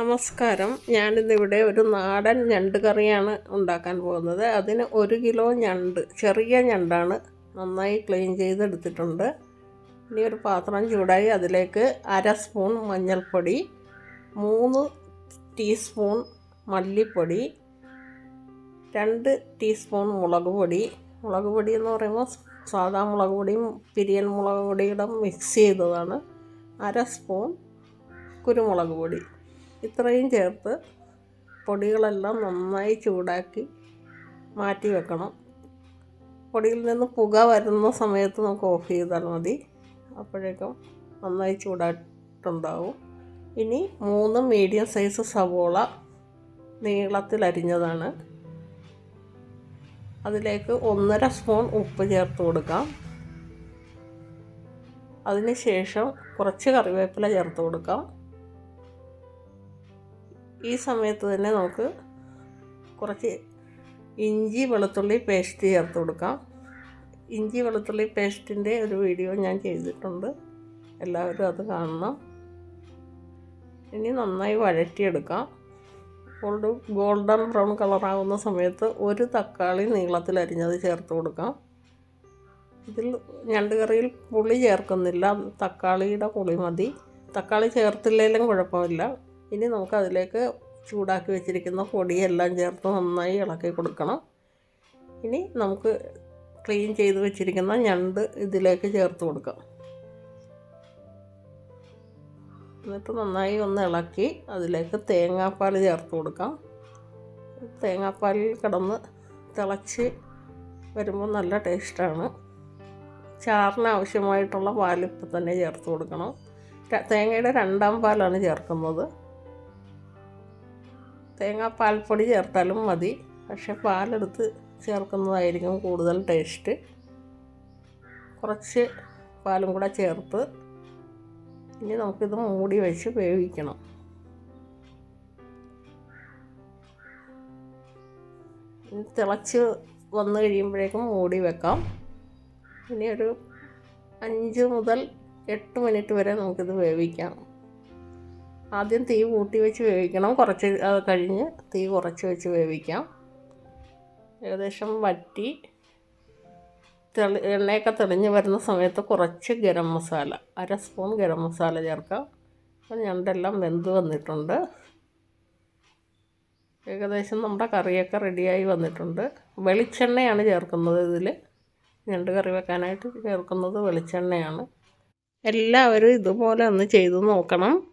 നമസ്കാരം. ഞാനിന്നിവിടെ ഒരു നാടൻ ഞണ്ട് കറിയാണ് ഉണ്ടാക്കാൻ പോകുന്നത്. അതിന് ഒരു കിലോ ഞണ്ട് ചെറിയ ഞണ്ടാണ് നന്നായി ക്ലീൻ ചെയ്തെടുത്തിട്ടുണ്ട്. ഇനി ഒരു പാത്രം ചൂടായി അതിലേക്ക് അര സ്പൂൺ മഞ്ഞൾപ്പൊടി മൂന്ന് ടീസ്പൂൺ മല്ലിപ്പൊടി രണ്ട് ടീസ്പൂൺ മുളക് പൊടി. മുളക് പൊടി എന്ന് പറയുമ്പോൾ സാധാ മുളക് പൊടിയും പിരിയൻ മുളക് പൊടിയുടെ മിക്സ് ചെയ്തതാണ്. അര സ്പൂൺ കുരുമുളക് പൊടി. ഇത്രയും ചേർത്ത് പൊടികളെല്ലാം നന്നായി ചൂടാക്കി മാറ്റി വെക്കണം. പൊടിയിൽ നിന്ന് പുക വരുന്ന സമയത്ത് നമുക്ക് ഓഫ് ചെയ്താൽ മതി. അപ്പോഴേക്കും നന്നായി ചൂടായിട്ടുണ്ടാവും. ഇനി മൂന്ന് മീഡിയം സൈസ് സവോള നീളത്തിൽ അരിഞ്ഞതാണ്. അതിലേക്ക് ഒന്നര സ്പൂൺ ഉപ്പ് ചേർത്ത് കൊടുക്കാം. അതിന് ശേഷം കുറച്ച് കറിവേപ്പില ചേർത്ത് കൊടുക്കാം. ഈ സമയത്ത് തന്നെ നമുക്ക് കുറച്ച് ഇഞ്ചി വെളുത്തുള്ളി പേസ്റ്റ് ചേർത്ത് കൊടുക്കാം. ഇഞ്ചി വെളുത്തുള്ളി പേസ്റ്റിന്റെ ഒരു വീഡിയോ ഞാൻ ചെയ്തിട്ടുണ്ട്. എല്ലാവരും അത് കാണണം. ഇനി നന്നായി വഴറ്റിയെടുക്കാം. ഗോൾഡ് ഗോൾഡൻ ബ്രൗൺ കളറാകുന്ന സമയത്ത് ഒരു തക്കാളി നീളത്തിൽ അരിഞ്ഞത് ചേർത്ത് കൊടുക്കാം. ഇതിൽ ഞണ്ട് കറിയിൽ പുളി ചേർക്കുന്നില്ല. തക്കാളിയുടെ പുളി മതി. തക്കാളി ചേർത്തില്ലെങ്കിലും കുഴപ്പമില്ല. ഇനി നമുക്ക് അതിലേക്ക് ചൂടാക്കി വെച്ചിരിക്കുന്ന പൊടിയെല്ലാം ചേർത്ത് നന്നായി ഇളക്കി കൊടുക്കണം. ഇനി നമുക്ക് ക്ലീൻ ചെയ്ത് വെച്ചിരിക്കുന്ന ഞണ്ട് ഇതിലേക്ക് ചേർത്ത് കൊടുക്കാം. എന്നിട്ട് നന്നായി ഒന്ന് ഇളക്കി അതിലേക്ക് തേങ്ങാപ്പാൽ ചേർത്ത് കൊടുക്കാം. തേങ്ങാപ്പാലിൽ കിടന്ന് തിളച്ച് വരുമ്പോൾ നല്ല ടേസ്റ്റാണ്. ചാറിന് ആവശ്യമായിട്ടുള്ള പാൽ ഇപ്പം തന്നെ ചേർത്ത് കൊടുക്കണം. തേങ്ങയുടെ രണ്ടാം പാലാണ് ചേർക്കുന്നത്. തേങ്ങ പാൽപ്പൊടി ചേർത്താലും മതി. പക്ഷെ പാലെടുത്ത് ചേർക്കുന്നതായിരിക്കും കൂടുതൽ ടേസ്റ്റ്. കുറച്ച് പാലും കൂടെ ചേർത്ത് ഇനി നമുക്കിത് മൂടി വെച്ച് വേവിക്കണം. തിളച്ച് വന്നു കഴിയുമ്പോഴേക്കും മൂടി വെക്കാം. ഇനി ഒരു അഞ്ച് മുതൽ എട്ട് മിനിറ്റ് വരെ നമുക്കിത് വേവിക്കാം. ആദ്യം തീ കൂട്ടി വെച്ച് വേവിക്കണം. കുറച്ച് കഴിഞ്ഞ് തീ കുറച്ച് വെച്ച് വേവിക്കാം. ഏകദേശം വറ്റി തെളി എണ്ണയൊക്കെ തെളിഞ്ഞ് വരുന്ന സമയത്ത് കുറച്ച് ഗരം മസാല അര സ്പൂൺ ഗരം മസാല ചേർക്കാം. അപ്പം ഞണ്ടെല്ലാം വെന്ത് വന്നിട്ടുണ്ട്. ഏകദേശം നമ്മുടെ കറിയൊക്കെ റെഡിയായി വന്നിട്ടുണ്ട്. വെളിച്ചെണ്ണയാണ് ചേർക്കുന്നത് ഇതിൽ ഞണ്ട് കറി വെക്കാനായിട്ട് ചേർക്കുന്നത് വെളിച്ചെണ്ണയാണ്. എല്ലാവരും ഇതുപോലെ ഒന്ന് ചെയ്ത് നോക്കണം.